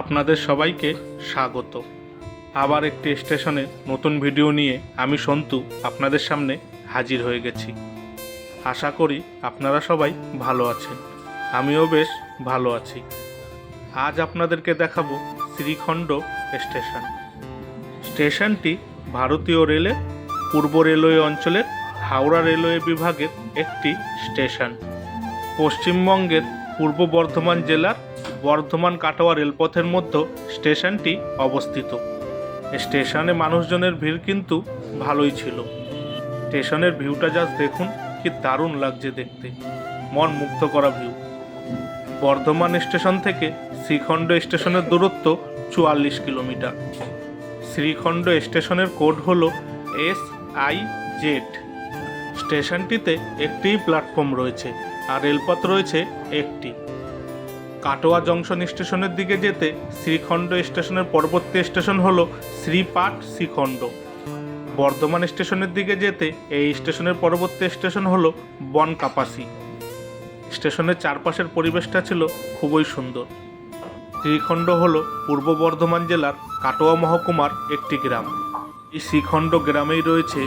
আপনাদের সবাইকে স্বাগত। আবার একটি স্টেশনে নতুন ভিডিও নিয়ে আমি সন্তু আপনাদের সামনে হাজির হয়ে গেছি। আশা করি আপনারা সবাই ভালো আছেন। আমিও বেশ ভালো আছি। আজ আপনাদেরকে দেখাবো শ্রীখণ্ড স্টেশন। স্টেশনটি ভারতীয় রেলের পূর্ব রেলওয়ে অঞ্চলের হাওড়া রেলওয়ে বিভাগের একটি স্টেশন। পশ্চিমবঙ্গের পূর্ব বর্ধমান জেলার বর্ধমান কাটোয়া রেলপথের মধ্যে স্টেশনটি অবস্থিত। স্টেশনে মানুষজনের ভিড় কিন্তু ভালোই ছিল। স্টেশনের ভিউটা জাস্ট দেখুন, কি দারুণ লাগছে দেখতে। মন মুগ্ধ করা ভিউ। বর্ধমান স্টেশন থেকে শ্রীখণ্ড স্টেশনের দূরত্ব চুয়াল্লিশ কিলোমিটার। শ্রীখণ্ড স্টেশনের কোড হল এস আই জেড। স্টেশনটিতে একটি প্ল্যাটফর্ম রয়েছে। আর রেলপথ রয়েছে একটি। কাটোয়া জংশন স্টেশনের দিকে যেতে শ্রীখণ্ড স্টেশনের পরবর্তী স্টেশন হল শ্রীপাট শ্রীখণ্ড। বর্ধমান স্টেশনের দিকে যেতে এই স্টেশনের পরবর্তী স্টেশন হলো বনকাপাসি। স্টেশনের চারপাশের পরিবেশটা ছিল খুবই সুন্দর। শ্রীখণ্ড হল পূর্ব বর্ধমান জেলার কাটোয়া মহকুমার একটি গ্রাম। এই শ্রীখণ্ড গ্রামেই রয়েছে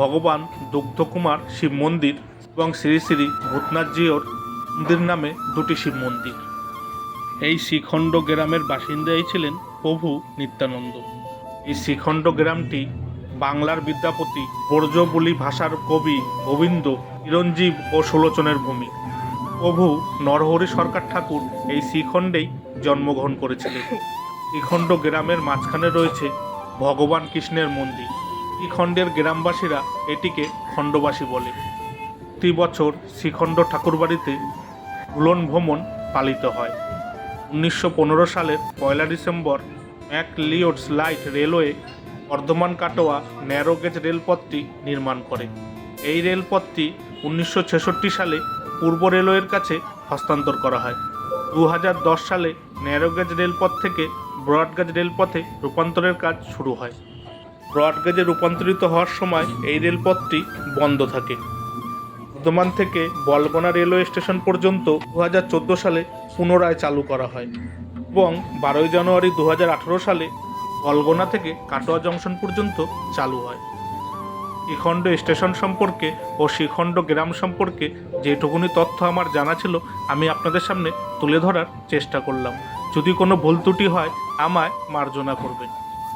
ভগবান দুগ্ধকুমার শিব মন্দির এবং শ্রী শ্রী ভূতনাথজিওর মন্দির নামে দুটি শিব মন্দির। এই শ্রীখণ্ড গ্রামের বাসিন্দাই ছিলেন প্রভু নিত্যানন্দ। এই শ্রীখণ্ড গ্রামটি বাংলার বিদ্যাপতি বর্জবলি ভাষার কবি গোবিন্দ চিরঞ্জীব ও সুলোচনের ভূমি। প্রভু নরহরি সরকার ঠাকুর এই শ্রীখণ্ডেই জন্মগ্রহণ করেছিলেন। শ্রীখণ্ড গ্রামের মাঝখানে রয়েছে ভগবান কৃষ্ণের মন্দির। শ্রীখণ্ডের গ্রামবাসীরা এটিকে খণ্ডবাসী বলে। প্রতি বছর শ্রীখণ্ড ঠাকুরবাড়িতে ভুলন ভ্রমণ পালিত হয়। উনিশশো পনেরো সালের পয়লা December McLeod's light railway Bardhaman Katwa narrow gauge রেলপথটি নির্মাণ করে। এই রেলপথটি উনিশশো ছেষট্টি সালে পূর্ব রেলওয়ের কাছে হস্তান্তর করা হয়। দু হাজার দশ সালে ন্যারো গেজ রেলপথ থেকে ব্রডগেজ রেলপথে রূপান্তরের কাজ শুরু হয়। ব্রডগেজে রূপান্তরিত হওয়ার সময় এই রেলপথটি বন্ধ থাকে। বর্ধমান থেকে বলগোনা রেলওয়ে স্টেশন পর্যন্ত দু হাজার চোদ্দ সালে পুনরায় চালু করা হয় এবং বারোই জানুয়ারি দু হাজার আঠেরো সালে বলগোনা থেকে কাটোয়া জংশন পর্যন্ত চালু হয়। শ্রীখণ্ড স্টেশন সম্পর্কে ও শ্রীখণ্ড গ্রাম সম্পর্কে যেটুকুনি তথ্য আমার জানা ছিল, আমি আপনাদের সামনে তুলে ধরার চেষ্টা করলাম। যদি কোনো ভুল ত্রুটি হয়, আমায় মার্জনা করবেন।